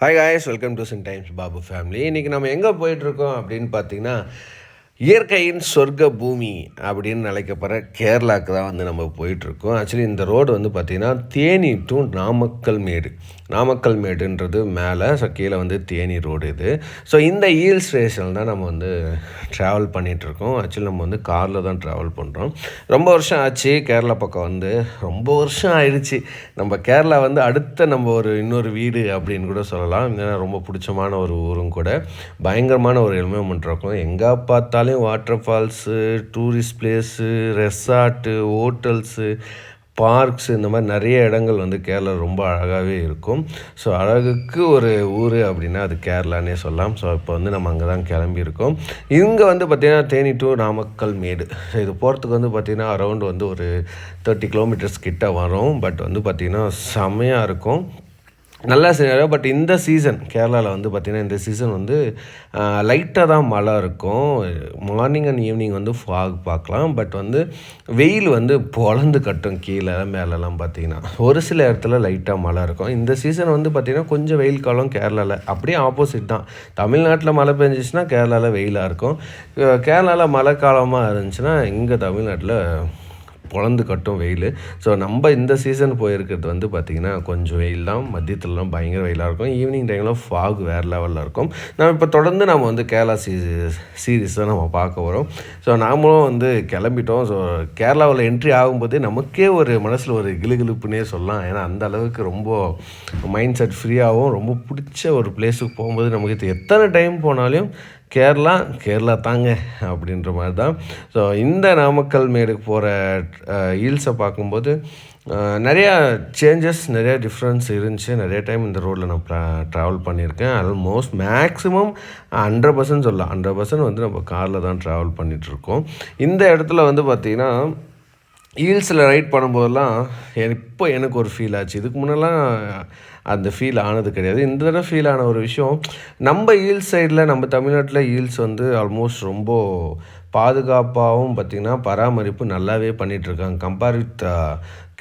Hi guys welcome to Sin Times Babu family இன்றைக்கி நம்ம எங்கே போயிட்டுருக்கோம் அப்படின்னு பார்த்தீங்கன்னா இயற்கையின் சொர்க்க பூமி அப்படின்னு அழைக்கப்படுற கேரளாவுக்கு தான் வந்து நம்ம போயிட்டுருக்கோம். ஆக்சுவலி இந்த ரோடு வந்து பார்த்திங்கன்னா தேனி டு நாமக்கல் மேடு. நாமக்கல் மேடுன்றது மேலே ஸோ கீழே வந்து தேனி ரோடு இது. ஸோ இந்த ஹில் ஸ்டேஷன் தான் நம்ம வந்து ட்ராவல் பண்ணிகிட்ருக்கோம் ஆக்சுவலி நம்ம வந்து காரில் தான் ட்ராவல் பண்ணுறோம் ரொம்ப வருஷம் ஆச்சு கேரளா பக்கம் வந்து. ரொம்ப வருஷம் ஆயிடுச்சு. நம்ம கேரளா வந்து அடுத்த நம்ம ஒரு இன்னொரு வீடு அப்படின்னு கூட சொல்லலாம். ஏன்னா ரொம்ப பிடிச்சமான ஒரு ஊரும் கூட. பயங்கரமான ஒரு எலிமெண்ட் இருக்கும். எங்கே பார்த்தாலும் waterfalls tourist place resort hotels parks இந்த மாதிரி நிறைய இடங்கள் வந்து கேரளா ரொம்ப அழகாகவே இருக்கும். ஸோ அழகுக்கு ஒரு ஊர் அப்படின்னா அது கேரளானே சொல்லலாம். ஸோ இப்போ வந்து நம்ம அங்கே தான் கிளம்பியிருக்கோம். இங்கே வந்து பார்த்திங்கன்னா Theni to Namakkal Medu. So இது போகிறதுக்கு வந்து பார்த்திங்கன்னா அரௌண்ட் வந்து ஒரு தேர்ட்டி கிலோமீட்டர்ஸ் கிட்ட வரும். பட் வந்து பார்த்திங்கன்னா செம்மையாக இருக்கும். நல்லா சினாரியோ பட் இந்த சீசன் கேரளாவில் வந்து பார்த்திங்கன்னா இந்த சீசன் வந்து லைட்டாக தான் மழை இருக்கும். மார்னிங் அண்ட் ஈவினிங் வந்து ஃபாக் பார்க்கலாம். பட் வந்து வெயில் வந்து பொழந்து கட்டும் கீழே மேலெலாம் பார்த்திங்கன்னா ஒரு சில இடத்துல லைட்டாக மழை இருக்கும். இந்த சீசன் வந்து பார்த்திங்கன்னா கொஞ்சம் வெயில் காலம் கேரளாவில் அப்படியே ஆப்போசிட் தான். தமிழ்நாட்டில் மழை பெஞ்சிச்சுன்னா கேரளாவில் வெயிலாக இருக்கும். கேரளாவில் மழை காலமாக இருந்துச்சுன்னா இங்கே தமிழ்நாட்டில் பொழந்து கட்டும் வெயில். ஸோ நம்ம இந்த சீசன் போயிருக்கிறது வந்து பார்த்திங்கன்னா கொஞ்சம் வெயில் தான். மதியத்துலலாம் பயங்கர வெயிலாக இருக்கும். ஈவினிங் டைமில் ஃபாக் வேறு லெவலில் இருக்கும். நம்ம இப்போ தொடர்ந்து நம்ம வந்து கேரளா சீ சீரீஸ் தான் நம்ம பார்க்க வரோம் ஸோ நாமளும் வந்து கிளம்பிட்டோம். ஸோ கேரளாவில் என்ட்ரி ஆகும்போதே நமக்கே ஒரு மனசில் ஒரு கிளுகிழுப்புனே சொல்லலாம். ஏன்னா அந்த அளவுக்கு ரொம்ப மைண்ட் செட் ஃப்ரீயாகவும் ரொம்ப பிடிச்ச ஒரு பிளேஸுக்கு போகும்போது நமக்கு எத்தனை டைம் போனாலும் கேரளா கேரளா தாங்க அப்படின்ற மாதிரி தான் ஸோ இந்த நாமக்கல் மேடுக்கு போகிற ஹீல்ஸை பார்க்கும்போது நிறையா சேஞ்சஸ் நிறையா டிஃப்ரென்ஸ் இருந்துச்சு. நிறைய டைம் இந்த ரோட்டில் நான் ட்ராவல் பண்ணியிருக்கேன். ஆல்மோஸ்ட் மேக்ஸிமம் ஹண்ட்ரட் பர்சன்ட் சொல்லலாம். ஹண்ட்ரட் பர்சன்ட் வந்து நம்ம காரில் தான் ட்ராவல் பண்ணிகிட்ருக்கோம் இந்த இடத்துல வந்து பார்த்திங்கன்னா ஹீல்ஸில் ரைட் பண்ணும்போதெல்லாம் இப்போ எனக்கு ஒரு ஃபீல் ஆச்சு. இதுக்கு முன்னெல்லாம் அந்த ஃபீல் ஆனது கிடையாது. இந்த தடவை ஃபீல் ஆன ஒரு விஷயம் நம்ம ஹீல்ஸ் சைடில் நம்ம தமிழ்நாட்டில் ஹீல்ஸ் வந்து ஆல்மோஸ்ட் ரொம்ப பாதுகாப்பாகவும் பார்த்திங்கன்னா பராமரிப்பு நல்லாவே பண்ணிகிட்ருக்காங்க கம்பேர் வித்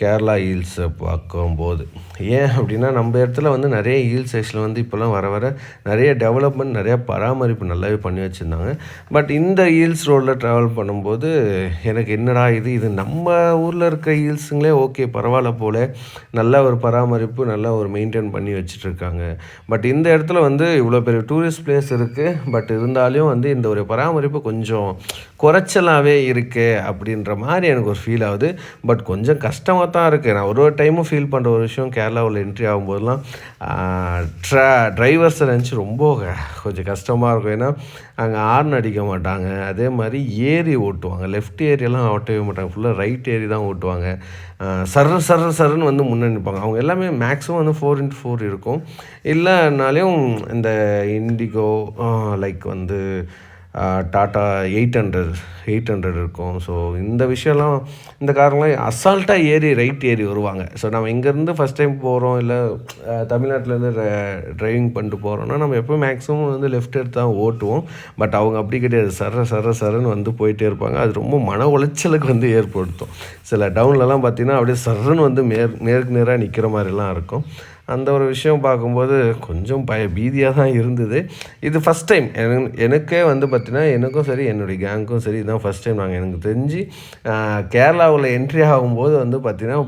கேரளா ஹீல்ஸை பார்க்கும்போது. ஏன் அப்படின்னா நம்ம இடத்துல வந்து நிறைய ஹீல் சைஸில் வந்து இப்போல்லாம் வர வர நிறைய டெவலப்மெண்ட் நிறையா பராமரிப்பு நல்லாவே பண்ணி வச்சுருந்தாங்க. பட் இந்த ஹீல்ஸ் ரோடில் ட்ராவல் பண்ணும்போது எனக்கு என்னடா இது? இது நம்ம ஊரில் இருக்க ஹீல்ஸுங்களே ஓகே பரவாயில்ல போல். நல்ல ஒரு பராமரிப்பு நல்லா ஒரு மெயின் மெயின்டைன் பண்ணி வச்சுட்ருக்காங்க. பட் இந்த இடத்துல வந்து இவ்வளோ பெரிய டூரிஸ்ட் பிளேஸ் இருக்குது பட் இருந்தாலும் வந்து இந்த ஒரு பராமரிப்பு கொஞ்சம் குறைச்சலாகவே இருக்குது அப்படின்ற மாதிரி எனக்கு ஒரு ஃபீல் ஆகுது. பட் கொஞ்சம் கஷ்டமாக தான் இருக்குது நான் ஒரு ஒரு டைமும் ஃபீல் பண்ணுற ஒரு விஷயம் கேரளாவில் என்ட்ரி ஆகும்போதெல்லாம் ட்ரா டிரைவர்ஸை நினச்சி ரொம்ப கொஞ்சம் கஷ்டமாக இருக்கும். ஏன்னா அங்கே ஹார்ன் அடிக்க மாட்டாங்க. அதே மாதிரி ஏரி ஓட்டுவாங்க. லெஃப்ட் ஏரியெல்லாம் ஓட்டவே மாட்டாங்க. ஃபுல்லாக ரைட் ஏரி தான் ஓட்டுவாங்க. சர்ற சர்ற சர்ன்னு வந்து முன்னே நிற்பாங்க அவங்க எல்லாமே மேக்ஸிமம் வந்து ஃபோர் இன்ட்டு ஃபோர் இருக்கும். இல்லைனாலையும் இந்த இண்டிகோ லைக் வந்து Tata eight hundred eight hundred இருக்கும். ஸோ இந்த விஷயம்லாம் இந்த காரணங்களாம் அசால்ட்டாக ஏறி ரைட் ஏறி வருவாங்க. ஸோ நம்ம இங்கேருந்து ஃபஸ்ட் டைம் போகிறோம் இல்லை தமிழ்நாட்டிலேருந்து ட்ரைவிங் பண்ணிட்டு போகிறோன்னா நம்ம எப்போ மேக்ஸிமம் வந்து லெஃப்ட் எடுத்து தான் ஓட்டுவோம். பட் அவங்க அப்படி கிடையாது. சர சர சரன்னு வந்து போயிட்டே இருப்பாங்க. அது ரொம்ப மன உளைச்சலுக்கு வந்து ஏற்படுத்தும். சில டவுன்லலாம் பார்த்திங்கன்னா அப்படியே சரன்னு வந்து மேற் மேற்கு நேராக நிற்கிற மாதிரிலாம் இருக்கும். அந்த ஒரு விஷயம் பார்க்கும்போது கொஞ்சம் பய பீதியாக தான் இருந்தது. இது ஃபஸ்ட் டைம் எனக்கே வந்து பார்த்திங்கன்னா எனக்கும் சரி என்னுடைய கேங்க்கும் சரி இதுதான் ஃபஸ்ட் டைம் நாங்கள் எனக்கு தெரிஞ்சு கேரளாவில் என்ட்ரி ஆகும்போது வந்து பார்த்திங்கன்னா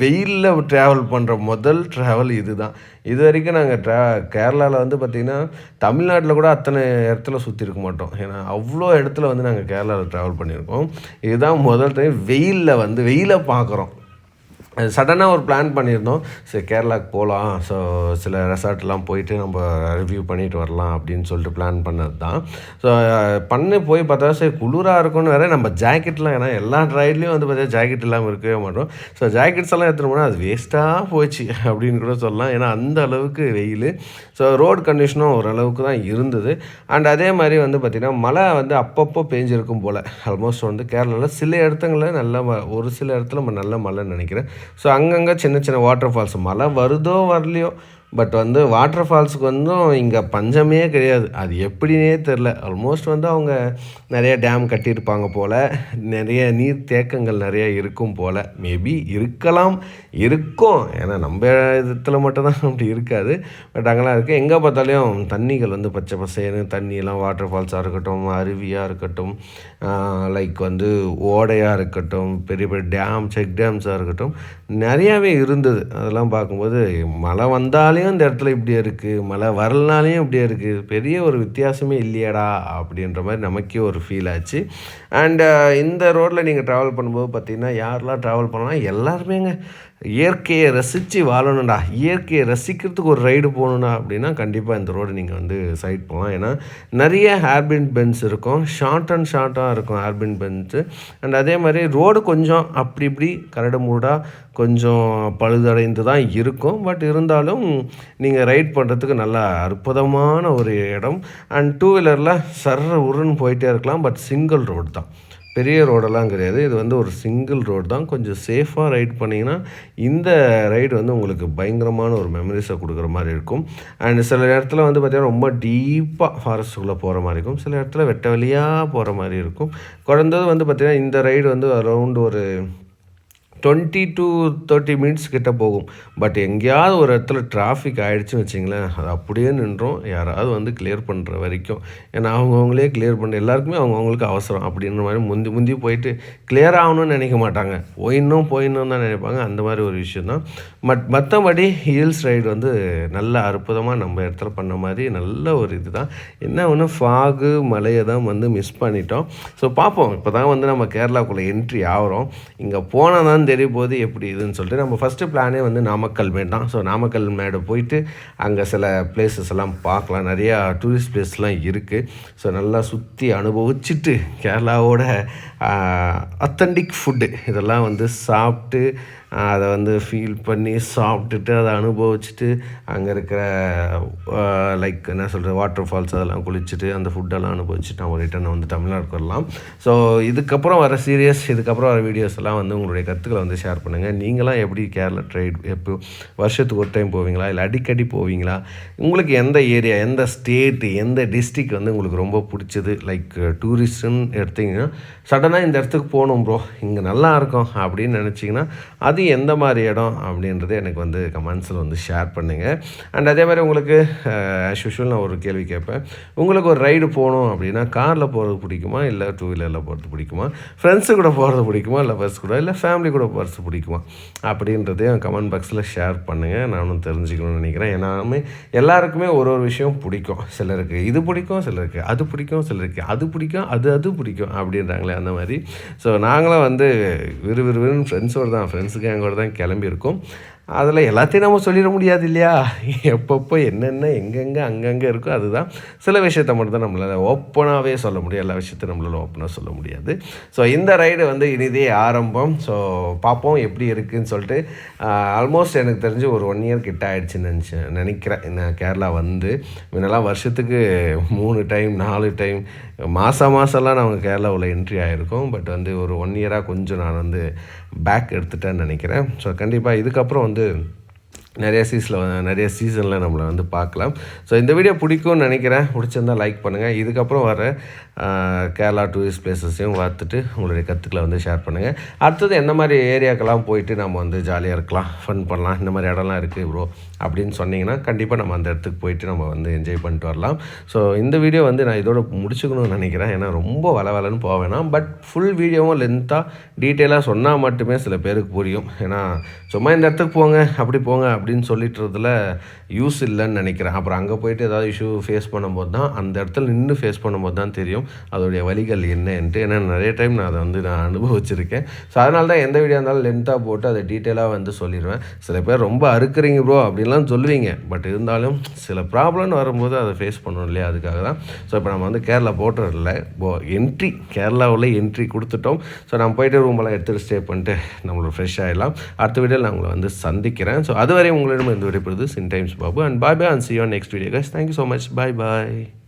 வெயிலில் ட்ராவல் பண்ணுற முதல் ட்ராவல் இது தான் இது வரைக்கும் நாங்கள் ட்ரா கேரளாவில் வந்து பார்த்திங்கன்னா தமிழ்நாட்டில் கூட அத்தனை இடத்துல சுற்றி இருக்க மாட்டோம். ஏன்னா அவ்வளோ இடத்துல வந்து நாங்கள் கேரளாவில் ட்ராவல் பண்ணியிருக்கோம். இதுதான் முதல் டைம் வெயிலில் வந்து வெயிலை பார்க்குறோம் சடனாக ஒரு பிளான் பண்ணியிருந்தோம். சரி கேரளாவுக்கு போகலாம் ஸோ சில ரெசார்ட்லாம் போயிட்டு நம்ம ரிவ்யூ பண்ணிட்டு வரலாம் அப்படின்னு சொல்லிட்டு பிளான் பண்ணது தான் ஸோ பண்ணி போய் பார்த்தா சரி குளிராக இருக்கும்னு வேறு நம்ம ஜாக்கெட்லாம் ஏன்னா எல்லா ரைட்லேயும் வந்து பார்த்தா ஜாக்கெட் இல்லாமல் இருக்கவே மாட்டோம். ஸோ ஜாக்கெட்ஸ் எல்லாம் எடுத்துகிட்டு போனால் அது வேஸ்ட்டாக போச்சு அப்படின்னு கூட சொல்லலாம். ஏன்னா அந்த அளவுக்கு வெயில். ஸோ ரோடு கண்டிஷனும் ஓரளவுக்கு தான் இருந்தது. அண்ட் அதே மாதிரி வந்து பார்த்திங்கன்னா மழை வந்து அப்பப்போ பேஞ்சிருக்கும் போல். ஆல்மோஸ்ட் வந்து கேரளாவில் சில இடத்துங்களில் நல்ல ஒரு சில இடத்துல நல்ல மழைன்னு நினைக்கிறேன். ஸோ அங்கங்கே சின்ன சின்ன வாட்டர் ஃபால்ஸ் மழை வருதோ வரலையோ பட் வந்து வாட்டர் ஃபால்ஸுக்கு வந்தும் இங்கே பஞ்சமே கிடையாது. அது எப்படின்னே தெரில ஆல்மோஸ்ட் வந்து அவங்க நிறைய டேம் கட்டியிருப்பாங்க போல். நிறைய நீர் தேக்கங்கள் நிறைய இருக்கும் போல். மேபி இருக்கலாம் இருக்கும். ஏன்னா நம்ம இதில் மட்டும்தான் அப்படி இருக்காது. பட் அங்கெல்லாம் இருக்குது எங்கே பார்த்தாலும் தண்ணிகள் வந்து பச்சை பசேன்னு தண்ணியெல்லாம் வாட்டர் ஃபால்ஸாக இருக்கட்டும் அருவியாக இருக்கட்டும் லைக் வந்து ஓடையாக இருக்கட்டும் பெரிய பெரிய டேம் செக் டேம்ஸாக இருக்கட்டும் நிறையாவே இருந்தது. அதெல்லாம் பார்க்கும்போது மழை வந்தாலே வந்தாலையும் இந்த இடத்துல இப்படி இருக்குது மழை வரலனாலையும் இப்படியே இருக்குது பெரிய ஒரு வித்தியாசமே இல்லையாடா அப்படின்ற மாதிரி நமக்கே ஒரு ஃபீல் ஆச்சு. அண்டு uh, இந்த ரோட்டில் நீங்கள் ட்ராவல் பண்ணும்போது பார்த்தீங்கன்னா யாரெல்லாம் ட்ராவல் பண்ணலாம் எல்லாருமேங்க. இயற்கையை ரசித்து வாழணும்டா. இயற்கையை ரசிக்கிறதுக்கு ஒரு ரைடு போகணுன்னா அப்படின்னா கண்டிப்பாக இந்த ரோடு நீங்கள் வந்து சைட் போகலாம். ஏன்னா நிறைய ஹேர்பின் பென்ஸ் இருக்கும். ஷார்ட் அண்ட் ஷார்ட்டாக இருக்கும் ஹேர்பின் பென்ஸு அண்ட் அதே மாதிரி ரோடு கொஞ்சம் அப்படி இப்படி கரடு மூடாக கொஞ்சம் பழுதடைந்து தான் இருக்கும். பட் இருந்தாலும் நீங்கள் ரைட் பண்ணுறதுக்கு நல்லா அற்புதமான ஒரு இடம். அண்ட் டூ வீலரில் சர்ற உருன்னு போயிட்டே இருக்கலாம். பட் சிங்கிள் ரோடு தான். பெரிய ரோடெல்லாம் கிடையாது. இது வந்து ஒரு சிங்கிள் ரோடு தான். கொஞ்சம் சேஃபாக ரைட் பண்ணிங்கன்னா இந்த ரைடு வந்து உங்களுக்கு பயங்கரமான ஒரு மெமரிஸை கொடுக்குற மாதிரி இருக்கும். அண்ட் சில இடத்துல வந்து பார்த்திங்கன்னா ரொம்ப டீப்பாக ஃபாரஸ்ட்டுக்குள்ளே போகிற மாதிரி இருக்கும். சில இடத்துல வெட்ட வழியாக போகிற மாதிரி இருக்கும். குழந்தது வந்து பார்த்திங்கன்னா இந்த ரைடு வந்து அரௌண்ட் ஒரு டுவெண்ட்டி டூ தேர்ட்டி மினிட்ஸ் கிட்ட போகும். பட் எங்கேயாவது ஒரு இடத்துல டிராஃபிக் ஆகிடுச்சுன்னு வச்சிங்களேன் அது அப்படியே நின்றோம். யாராவது வந்து கிளியர் பண்ணுற வரைக்கும். ஏன்னா அவங்கவுங்களே கிளியர் பண்ண எல்லாருக்குமே அவங்கவுங்களுக்கு அவசரம் அப்படின்ற மாதிரி முந்தி முந்தி போயிட்டு கிளியர் ஆகணும்னு நினைக்க மாட்டாங்க. போயிடணும் போயிடணும் தான் நினைப்பாங்க. அந்த மாதிரி ஒரு விஷயம் தான். பட் மற்றபடி ஹில்ஸ் ரைடு வந்து நல்ல அற்புதமாக நம்ம இடத்துல பண்ண மாதிரி நல்ல ஒரு இது தான். என்ன ஒன்று ஃபாகு மலையை தான் வந்து மிஸ் பண்ணிட்டோம். ஸோ பார்ப்போம். இப்போ தான் வந்து நம்ம கேரளாக்குள்ளே என்ட்ரி ஆகிறோம். இங்கே போனால் தான் தெரியும் போது எப்படி இதுன்னு சொல்லிட்டு நம்ம ஃபஸ்ட்டு பிளானே வந்து நாமக்கல் மேடு தான். ஸோ நாமக்கல் மேடு போயிட்டு அங்கே சில பிளேசஸ் எல்லாம் பார்க்கலாம். நிறையா டூரிஸ்ட் பிளேஸ்லாம் இருக்குது ஸோ நல்லா சுற்றி அனுபவிச்சுட்டு கேரளாவோட அத்தன்டிக் ஃபுட்டு இதெல்லாம் வந்து சாப்பிட்டு அதை வந்து ஃபீல் பண்ணி சாப்பிட்டுட்டு அதை அனுபவிச்சுட்டு அங்கே இருக்கிற லைக் என்ன சொல்கிறது வாட்டர் ஃபால்ஸ் அதெல்லாம் குளிச்சுட்டு அந்த ஃபுட்டெல்லாம் அனுபவிச்சுட்டு நம்ம ரிட்டர்ன் வந்து தமிழ்நாடுக்கு வரலாம். ஸோ இதுக்கப்புறம் வர சீரியஸ் இதுக்கப்புறம் வர வீடியோஸ் எல்லாம் வந்து உங்களுடைய கருத்துக்களை வந்து ஷேர் பண்ணுங்கள் நீங்களாம் எப்படி கேரளா ட்ரைட் எப்போ வருஷத்துக்கு ஒரு டைம் போவீங்களா? இல்லை அடிக்கடி போவீங்களா? உங்களுக்கு எந்த ஏரியா எந்த ஸ்டேட்டு எந்த டிஸ்ட்ரிக் வந்து உங்களுக்கு ரொம்ப பிடிச்சது? லைக் டூரிஸ்ட்டுன்னு எடுத்திங்கன்னா சடனாக இந்த இடத்துக்கு போகணும் ப்ரோ இங்கே நல்லா இருக்கும் அப்படின்னு நினச்சிங்கன்னா அது அது எந்த மாதிரி இடம் அப்படின்றது எனக்கு வந்து கமெண்ட்ஸில் வந்து ஷேர் பண்ணுங்கள் அண்ட் அதே மாதிரி உங்களுக்கு ஆஸ் யூஷுவல் நான் ஒரு கேள்வி கேட்பேன். உங்களுக்கு ஒரு ரைடு போகணும் அப்படின்னா காரில் போகிறது பிடிக்குமா? இல்லை டூ வீலரில் போகிறது பிடிக்குமா? ஃப்ரெண்ட்ஸு கூட போகிறது பிடிக்குமா? இல்லை பஸ் கூட? இல்லை ஃபேமிலி கூட போகிறது பிடிக்குமா? அப்படின்றதையும் கமெண்ட் பாக்ஸில் ஷேர் பண்ணுங்கள் நானும் தெரிஞ்சுக்கணும்னு நினைக்கிறேன். எல்லாமே எல்லாருக்குமே ஒரு ஒரு விஷயம் பிடிக்கும். சிலருக்கு இது பிடிக்கும் சிலருக்கு அது பிடிக்கும் சிலருக்கு அது பிடிக்கும் அது அது பிடிக்கும் அப்படின்றாங்களே அந்த மாதிரி. ஸோ நாங்களும் வந்து விறுவிறுவிறுன்னு ஃப்ரெண்ட்ஸோடு தான். ஃப்ரெண்ட்ஸுக்கு கூட தான் கிளம்பியிருக்கோம் அதில் எல்லாத்தையும் நம்ம சொல்லிட முடியாது இல்லையா? எப்பப்போ என்னென்ன எங்கெங்கே அங்கங்கே இருக்கோ அதுதான். சில விஷயத்த மட்டும் தான் நம்மளால் ஓப்பனாகவே சொல்ல முடியும். எல்லா விஷயத்தையும் நம்மளால் ஓப்பனாக சொல்ல முடியாது. ஸோ இந்த ரைடு வந்து இனிதே ஆரம்பம். ஸோ பார்ப்போம் எப்படி இருக்குதுன்னு சொல்லிட்டு ஆல்மோஸ்ட் எனக்கு தெரிஞ்சு ஒரு ஒன் இயர் கிட்ட ஆகிடுச்சுன்னு நினச்சி நினைக்கிறேன். நான் கேரளா வந்து முன்னெல்லாம் வருஷத்துக்கு மூணு டைம் நாலு டைம் மாதம் மாதம்லாம் நாங்கள் கேரளாவில் என்ட்ரி ஆகிருக்கோம் பட் வந்து ஒரு ஒன் இயராக கொஞ்சம் நான் வந்து பேக் எடுத்துட்டேன்னு நினைக்கிறேன். ஸோ கண்டிப்பாக இதுக்கப்புறம் வந்து kullandığım நிறைய சீஸில் நிறைய சீசனில் நம்மளை வந்து பார்க்கலாம் ஸோ இந்த வீடியோ பிடிக்கும்னு நினைக்கிறேன். பிடிச்சிருந்தால் லைக் பண்ணுங்கள் இதுக்கப்புறம் வர கேரளா டூரிஸ்ட் பிளேசஸையும் பார்த்துட்டு உங்களுடைய கருத்துக்களை வந்து ஷேர் பண்ணுங்கள் அடுத்தது என்ன மாதிரி ஏரியாக்கெல்லாம் போயிட்டு நம்ம வந்து ஜாலியாக இருக்கலாம் ஃபன் பண்ணலாம் இந்த மாதிரி இடம்லாம் இருக்குது ப்ரோ அப்படின்னு சொன்னிங்கன்னா கண்டிப்பாக நம்ம அந்த இடத்துக்கு போயிட்டு நம்ம வந்து என்ஜாய் பண்ணிட்டு வரலாம். ஸோ இந்த வீடியோ வந்து நான் இதோட முடிச்சுக்கணும்னு நினைக்கிறேன். ஏன்னா ரொம்ப வள வளன்னு போக வேணாம். பட் ஃபுல் வீடியோவும் லென்த்தாக டீட்டெயிலாக சொன்னால் மட்டுமே சில பேருக்கு புரியும். ஏன்னா சும்மா இந்த இடத்துக்கு போங்க அப்படி போங்க அப்படின்னு சொல்லிட்டுறதுல யூஸ் இல்லைன்னு நினைக்கிறேன். அப்புறம் அங்கே போயிட்டு ஏதாவது இஷ்யூ ஃபேஸ் பண்ணும்போது தான் அந்த இடத்துல நின்று ஃபேஸ் பண்ணும்போது தான் தெரியும் அதோடைய வழிகள் என்னன்ட்டு. ஏன்னா நிறைய டைம் நான் அதை வந்து நான் அனுபவிச்சிருக்கேன். ஸோ அதனால தான் எந்த வீடியோ இருந்தாலும் லென்த்தாக போட்டு அதை டீட்டெயிலாக வந்து சொல்லிடுவேன். சில பேர் ரொம்ப அறுக்குறீங்க ப்ரோ அப்படின்லாம் சொல்லுவீங்க. பட் இருந்தாலும் சில ப்ராப்ளம்னு வரும்போது அதை ஃபேஸ் பண்ணணும் இல்லையா? அதுக்காக தான். ஸோ இப்போ நம்ம வந்து கேரளா போட்டுறதில்ல போ என்ட்ரி கேரளாவில் என்ட்ரி கொடுத்துட்டோம். ஸோ நான் போயிட்டு ரூமெல்லாம் எடுத்துகிட்டு ஸ்டே பண்ணிட்டு நம்மளோட ஃப்ரெஷ் ஆகிடலாம் அடுத்த வீடியோவில் நான் உங்களை வந்து சந்திக்கிறேன். ஸோ அதுவரை உங்களிடம் இருந்து விடைபெறுது Sin Times Babu and bye bye and see you next video guys thank you so much bye bye